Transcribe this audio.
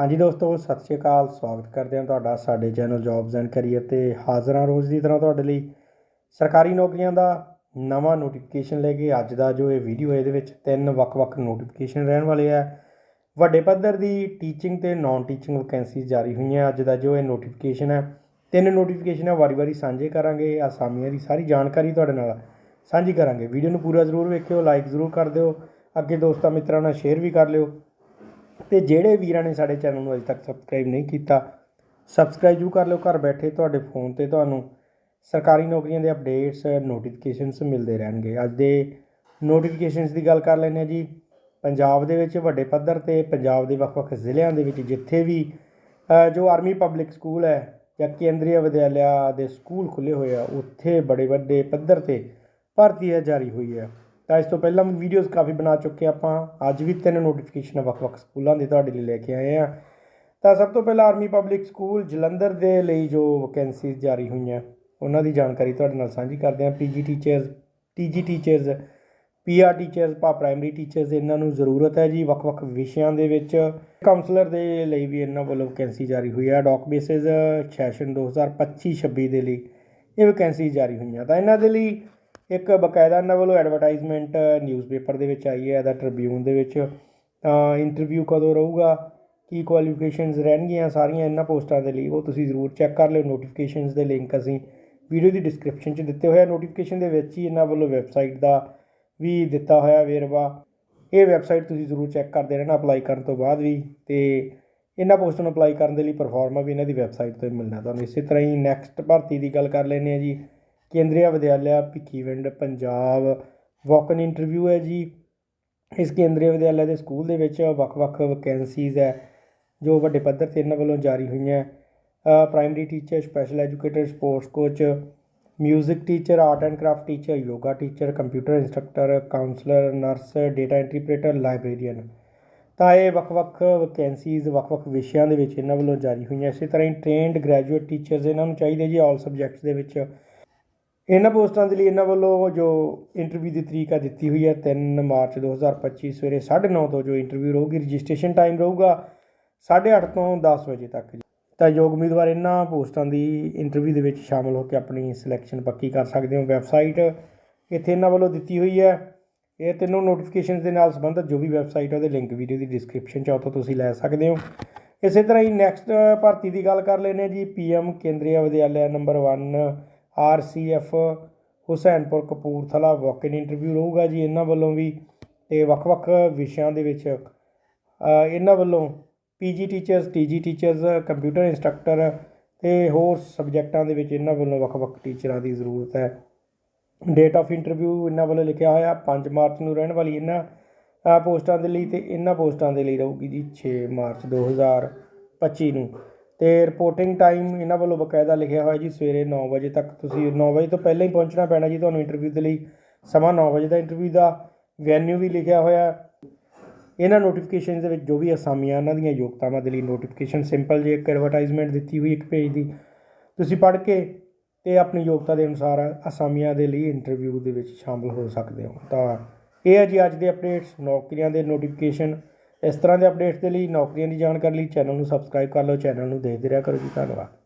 ਹਾਂਜੀ ਦੋਸਤੋ, ਸਤਿ ਸ਼੍ਰੀ ਅਕਾਲ। ਸਵਾਗਤ ਕਰਦੇ ਹਾਂ ਤੁਹਾਡਾ ਸਾਡੇ ਚੈਨਲ ਜੌਬਸ ਐਂਡ ਕੈਰੀਅਰ ਤੇ ਹਾਜ਼ਰ ਹਾਂ ਰੋਜ਼ ਦੀ ਤਰ੍ਹਾਂ ਤੁਹਾਡੇ ਲਈ। ਸਰਕਾਰੀ ਨੌਕਰੀਆਂ ਦਾ ਨਵਾਂ ਨੋਟੀਫਿਕੇਸ਼ਨ ਲੈ ਕੇ ਅੱਜ ਦਾ ਜੋ ਇਹ ਵੀਡੀਓ ਹੈ, ਇਹਦੇ ਵਿੱਚ ਤਿੰਨ ਵੱਖ-ਵੱਖ ਨੋਟੀਫਿਕੇਸ਼ਨ ਰਹਿਣ ਵਾਲੇ ਆ। ਵੱਡੇ ਪੱਧਰ ਦੀ ਟੀਚਿੰਗ ਤੇ ਨਾਨ ਟੀਚਿੰਗ ਵੈਕੈਂਸੀਜ਼ ਜਾਰੀ ਹੋਈਆਂ। ਅੱਜ ਦਾ ਜੋ ਇਹ ਨੋਟੀਫਿਕੇਸ਼ਨ ਹੈ, ਤਿੰਨ ਨੋਟੀਫਿਕੇਸ਼ਨ ਆ ਵਾਰੀ-ਵਾਰੀ ਸਾਂਝੇ ਕਰਾਂਗੇ। ਆਸਾਮੀਆਂ ਦੀ ਸਾਰੀ ਜਾਣਕਾਰੀ ਤੁਹਾਡੇ ਨਾਲ ਸਾਂਝੀ ਕਰਾਂਗੇ। ਵੀਡੀਓ ਨੂੰ ਪੂਰਾ ਜ਼ਰੂਰ ਵੇਖਿਓ ਲਾਈਕ ਜ਼ਰੂਰ ਕਰ ਦਿਓ। ਅੱਗੇ ਦੋਸਤਾਂ ਮਿੱਤਰਾਂ ਨਾਲ ਸ਼ੇਅਰ ਵੀ ਕਰ ਲਿਓ। ਤੇ ਜਿਹੜੇ ਵੀਰਾਂ ਨੇ ਸਾਡੇ ਚੈਨਲ ਨੂੰ ਅਜੇ ਤੱਕ ਸਬਸਕ੍ਰਾਈਬ ਨਹੀਂ ਕੀਤਾ ਸਬਸਕ੍ਰਾਈਬ ਜ਼ਰੂਰ ਕਰ ਲਿਓ। ਘਰ ਬੈਠੇ ਤੁਹਾਡੇ ਫੋਨ ਤੇ ਤੁਹਾਨੂੰ ਸਰਕਾਰੀ ਨੌਕਰੀਆਂ ਦੇ ਅਪਡੇਟਸ ਨੋਟੀਫਿਕੇਸ਼ਨਸ ਮਿਲਦੇ ਰਹਿਣਗੇ। ਅੱਜ ਦੇ ਨੋਟੀਫਿਕੇਸ਼ਨਸ ਦੀ ਗੱਲ ਕਰ ਲੈਂਦੇ ਹਾਂ ਜੀ। ਪੰਜਾਬ ਦੇ ਵਿੱਚ ਵੱਡੇ ਪੱਧਰ ਤੇ, ਪੰਜਾਬ ਦੇ ਵੱਖ-ਵੱਖ ਜ਼ਿਲ੍ਹਿਆਂ ਦੇ ਵਿੱਚ ਜਿੱਥੇ ਵੀ ਜੋ ਆਰਮੀ ਪਬਲਿਕ ਸਕੂਲ ਹੈ ਜਾਂ ਕੇਂਦਰੀ ਵਿਦਿਆਲਿਆ ਦੇ ਸਕੂਲ ਖੁੱਲੇ ਹੋਏ ਆ, ਉੱਥੇ ਬੜੇ ਵੱਡੇ ਪੱਧਰ ਤੇ ਭਰਤੀ ਹੈ, ਜਾਰੀ ਹੋਈ ਹੈ। ਤਾਂ ਇਸ ਤੋਂ ਪਹਿਲਾਂ ਵੀ ਵੀਡੀਓਜ਼ ਕਾਫੀ ਬਣਾ ਚੁੱਕੇ ਆਪਾਂ। ਅੱਜ ਵੀ ਤਿੰਨ ਨੋਟੀਫਿਕੇਸ਼ਨ ਵੱਖ-ਵੱਖ ਸਕੂਲਾਂ ਦੇ, ਤੁਹਾਡੇ ਲਈ ਲੈ ਕੇ ਆਏ ਆ ਤਾਂ ਸਭ ਤੋਂ ਪਹਿਲਾਂ ਆਰਮੀ ਪਬਲਿਕ ਸਕੂਲ ਜਲੰਧਰ ਦੇ ਲਈ ਜੋ ਵੈਕੈਂਸੀਜ਼ ਜਾਰੀ ਹੋਈਆਂ, ਉਹਨਾਂ ਦੀ ਜਾਣਕਾਰੀ ਤੁਹਾਡੇ ਨਾਲ ਸਾਂਝੀ ਕਰਦੇ ਹਾਂ। PG teachers TG teachers PR teachers ਪਾ ਪ੍ਰਾਇਮਰੀ ਟੀਚਰਸ ਇਹਨਾਂ ਨੂੰ ਜ਼ਰੂਰਤ ਹੈ ਜੀ ਵੱਖ-ਵੱਖ ਵਿਸ਼ਿਆਂ ਦੇ ਵਿੱਚ। ਕਾਉਂਸਲਰ ਦੇ ਲਈ ਵੀ ਇਹਨਾਂ ਵੱਲੋਂ ਵੈਕੈਂਸੀ ਜਾਰੀ ਹੋਈ ਹੈ ਡਾਕ ਬੇਸਿਸ ਸੈਸ਼ਨ 2025-26 ਦੇ ਲਈ ਇਹ ਵੈਕੈਂਸੀ ਜਾਰੀ ਹੋਈਆਂ। ਤਾਂ ਇਹਨਾਂ ਦੇ ਲਈ ਇੱਕ ਬਕਾਇਦਾ ਇਹਨਾਂ ਵੱਲੋਂ ਐਡਵਰਟਾਈਜ਼ਮੈਂਟ ਨਿਊਜ਼ਪੇਪਰ ਦੇ ਵਿੱਚ ਆਈ ਹੈ ਦਾ ਟ੍ਰਿਬਿਊਨ ਦੇ ਵਿੱਚ। ਤਾਂ ਇੰਟਰਵਿਊ ਕਦੋਂ ਰਹੂਗਾ? ਕੀ ਕੁਆਲੀਫਿਕੇਸ਼ਨਸ ਰਹਿਣਗੀਆਂ ਸਾਰੀਆਂ ਇਹਨਾਂ ਪੋਸਟਾਂ ਦੇ ਲਈ? ਉਹ ਤੁਸੀਂ ਜ਼ਰੂਰ ਚੈੱਕ ਕਰ ਲਿਓ। ਨੋਟੀਫਿਕੇਸ਼ਨਸ ਦੇ ਲਿੰਕ ਅਸੀਂ ਵੀਡੀਓ ਦੀ ਡਿਸਕ੍ਰਿਪਸ਼ਨ 'ਚ ਦਿੱਤੇ ਹੋਏ ਆ। ਨੋਟੀਫਿਕੇਸ਼ਨ ਦੇ ਵਿੱਚ ਹੀ ਇਹਨਾਂ ਵੱਲੋਂ ਵੈਬਸਾਈਟ ਦਾ ਵੀ ਦਿੱਤਾ ਹੋਇਆ ਵੇਰਵਾ। ਇਹ ਵੈਬਸਾਈਟ ਤੁਸੀਂ ਜ਼ਰੂਰ ਚੈੱਕ ਕਰਦੇ ਰਹਿਣਾ ਅਪਲਾਈ ਕਰਨ ਤੋਂ ਬਾਅਦ ਵੀ ਤੇ ਇਹਨਾਂ ਪੋਸਟਾਂ ਨੂੰ ਅਪਲਾਈ ਕਰਨ ਦੇ ਲਈ ਪਰਫਾਰਮਾ ਵੀ ਇਹਨਾਂ ਦੀ ਵੈਬਸਾਈਟ ਤੋਂ ਮਿਲਣਾ। ਤੁਹਾਨੂੰ ਇਸੇ ਤਰ੍ਹਾਂ ਹੀ ਨੈਕਸਟ ਭਰਤੀ ਦੀ ਗੱਲ ਕਰ ਲੈਂਦੇ ਆ ਜੀ। Kendriya Vidyalaya Bhikhiwind Punjab. Walk in interview ਹੈ ਜੀ। ਇਸ ਕੇਂਦਰੀ ਵਿਦਿਆਲਿਆ ਦੇ ਸਕੂਲ ਦੇ ਵਿੱਚ ਵੱਖ-ਵੱਖ ਵੈਕੈਂਸੀਜ਼ ਹੈ, ਜੋ ਵੱਡੇ ਪੱਧਰ ਤੇ ਇਹਨਾਂ ਵੱਲੋਂ ਜਾਰੀ ਹੋਈਆਂ। Primary teacher special educator sports coach music teacher art and craft teacher yoga teacher computer instructor counsellor nurse data interpreter librarian ਤਾਂ ਇਹ ਵੱਖ-ਵੱਖ ਵੈਕੈਂਸੀਜ਼ ਵੱਖ-ਵੱਖ ਵਿਸ਼ਿਆਂ ਦੇ ਵਿੱਚ ਇਹਨਾਂ ਵੱਲੋਂ ਜਾਰੀ ਹੋਈਆਂ। ਇਸੇ ਤਰ੍ਹਾਂ ਹੀ ਟ੍ਰੇਨਡ ਗ੍ਰੈਜੂਏਟ ਟੀਚਰਸ ਇਹਨਾਂ ਨੂੰ ਚਾਹੀਦੇ ਜੀ ਆਲ ਸਬਜੈਕਟਸ ਦੇ ਵਿੱਚ। ਇਹਨਾਂ ਪੋਸਟਾਂ ਦੇ ਲਈ ਇਹਨਾਂ ਵੱਲੋਂ ਜੋ ਇੰਟਰਵਿਊ ਦੀ ਤਰੀਕ ਆ ਦਿੱਤੀ ਹੋਈ ਹੈ 3 ਮਾਰਚ 2025 ਸਵੇਰੇ 9:30 ਤੋਂ ਜੋ ਇੰਟਰਵਿਊ ਰਹੂਗੀ, ਰਜਿਸਟ੍ਰੇਸ਼ਨ ਟਾਈਮ ਰਹੂਗਾ 8:30 ਤੋਂ 10 ਵਜੇ ਤੱਕ ਤਾਂ ਯੋਗ ਉਮੀਦਵਾਰ ਇਹਨਾਂ ਪੋਸਟਾਂ ਦੀ ਇੰਟਰਵਿਊ ਦੇ ਵਿੱਚ ਸ਼ਾਮਲ ਹੋ ਕੇ ਆਪਣੀ ਸਿਲੈਕਸ਼ਨ ਪੱਕੀ ਕਰ ਸਕਦੇ ਹੋ। ਵੈਬਸਾਈਟ ਇੱਥੇ ਇਹਨਾਂ ਵੱਲੋਂ ਦਿੱਤੀ ਹੋਈ ਹੈ ਇਹ ਤਿੰਨੋਂ ਨੋਟੀਫਿਕੇਸ਼ਨਸ ਦੇ ਨਾਲ ਸੰਬੰਧਿਤ ਜੋ ਵੀ ਵੈਬਸਾਈਟ ਹੈ ਉਹਦੇ ਲਿੰਕ ਵੀਡੀਓ ਦੀ ਡਿਸਕ੍ਰਿਪਸ਼ਨ 'ਚ ਆ, ਉੱਥੋਂ ਤੁਸੀਂ ਲੈ ਸਕਦੇ ਹੋ। ਇਸੇ ਤਰ੍ਹਾਂ ਹੀ ਨੈਕਸਟ ਭਰਤੀ ਦੀ ਗੱਲ ਕਰ ਲੈਨੇ ਜੀ। PM Kendriya Vidyalaya number 1 R C RCF Hussainpur Kapurthala walk in interview ਰਹੂਗਾ ਜੀ ਇਹਨਾਂ ਵੱਲੋਂ ਵੀ ਤੇ ਵੱਖ-ਵੱਖ ਵਿਸ਼ਿਆਂ ਦੇ ਵਿੱਚ ਇਹਨਾਂ ਵੱਲੋਂ PG teachers TG teachers computer instructor ਤੇ ਹੋਰ ਸਬਜੈਕਟਾਂ ਦੇ ਵਿੱਚ ਇਹਨਾਂ ਵੱਲੋਂ ਵੱਖ-ਵੱਖ ਟੀਚਰਾਂ ਦੀ ਜ਼ਰੂਰਤ ਹੈ। ਡੇਟ ਆਫ ਇੰਟਰਵਿਊ ਇਹਨਾਂ ਵੱਲੋਂ ਲਿਖਿਆ ਹੋਇਆ 5 ਮਾਰਚ ਨੂੰ ਰਹਿਣ ਵਾਲੀ ਇਹਨਾਂ ਅ, ਪੋਸਟਾਂ ਦੇ ਲਈ ਤੇ ਇਹਨਾਂ ਪੋਸਟਾਂ ਦੇ ਲਈ ਰਹੂਗੀ ਜੀ 6 ਮਾਰਚ 2025 ਨੂੰ। ਤੇ ਰਿਪੋਰਟਿੰਗ ਟਾਈਮ ਇਹਨਾਂ ਵੱਲੋਂ ਬਕਾਇਦਾ ਲਿਖਿਆ ਹੋਇਆ ਜੀ, ਸਵੇਰੇ 9 ਵਜੇ ਤੱਕ। ਤੁਸੀਂ 9 ਵਜੇ ਤੋਂ ਪਹਿਲਾਂ ਹੀ ਪਹੁੰਚਣਾ ਪੈਣਾ ਜੀ ਤੁਹਾਨੂੰ ਇੰਟਰਵਿਊ ਦੇ ਲਈ। ਸਮਾਂ 9 ਵਜੇ ਦਾ ਇੰਟਰਵਿਊ ਦਾ ਵੈਨਿਊ ਵੀ ਲਿਖਿਆ ਹੋਇਆ। ਇਹਨਾਂ ਨੋਟੀਫਿਕੇਸ਼ਨ ਦੇ ਵਿੱਚ ਜੋ ਵੀ ਅਸਾਮੀਆਂ ਇਹਨਾਂ ਦੀਆਂ ਯੋਗਤਾਵਾਂ ਦੇ ਲਈ ਨੋਟੀਫਿਕੇਸ਼ਨ ਸਿੰਪਲ ਜੇ ਇੱਕ ਐਡਵਰਟਾਈਜ਼ਮੈਂਟ ਦਿੱਤੀ ਹੋਈ ਇੱਕ ਪੇਜ ਦੀ। ਤੁਸੀਂ ਪੜ੍ਹ ਕੇ ਤੇ ਆਪਣੀ ਯੋਗਤਾ ਦੇ ਅਨੁਸਾਰ ਅਸਾਮੀਆਂ ਦੇ ਲਈ ਇੰਟਰਵਿਊ ਦੇ ਵਿੱਚ ਸ਼ਾਮਲ ਹੋ ਸਕਦੇ ਹੋ। ਤਾਂ ਇਹ ਹੈ ਜੀ ਅੱਜ ਦੇ ਅਪਡੇਟਸ ਨੌਕਰੀਆਂ ਦੇ ਨੋਟੀਫਿਕੇਸ਼ਨ ਇਸ ਤਰ੍ਹਾਂ ਦੇ ਅਪਡੇਟਸ ਦੇ ਲਈ ਨੌਕਰੀਆਂ ਦੀ ਜਾਣਕਾਰੀ ਲਈ ਚੈਨਲ ਨੂੰ ਸਬਸਕ੍ਰਾਈਬ ਕਰ ਲਓ ਚੈਨਲ ਨੂੰ ਦੇਖਦੇ ਰਿਹਾ ਕਰੋ ਜੀ, ਧੰਨਵਾਦ।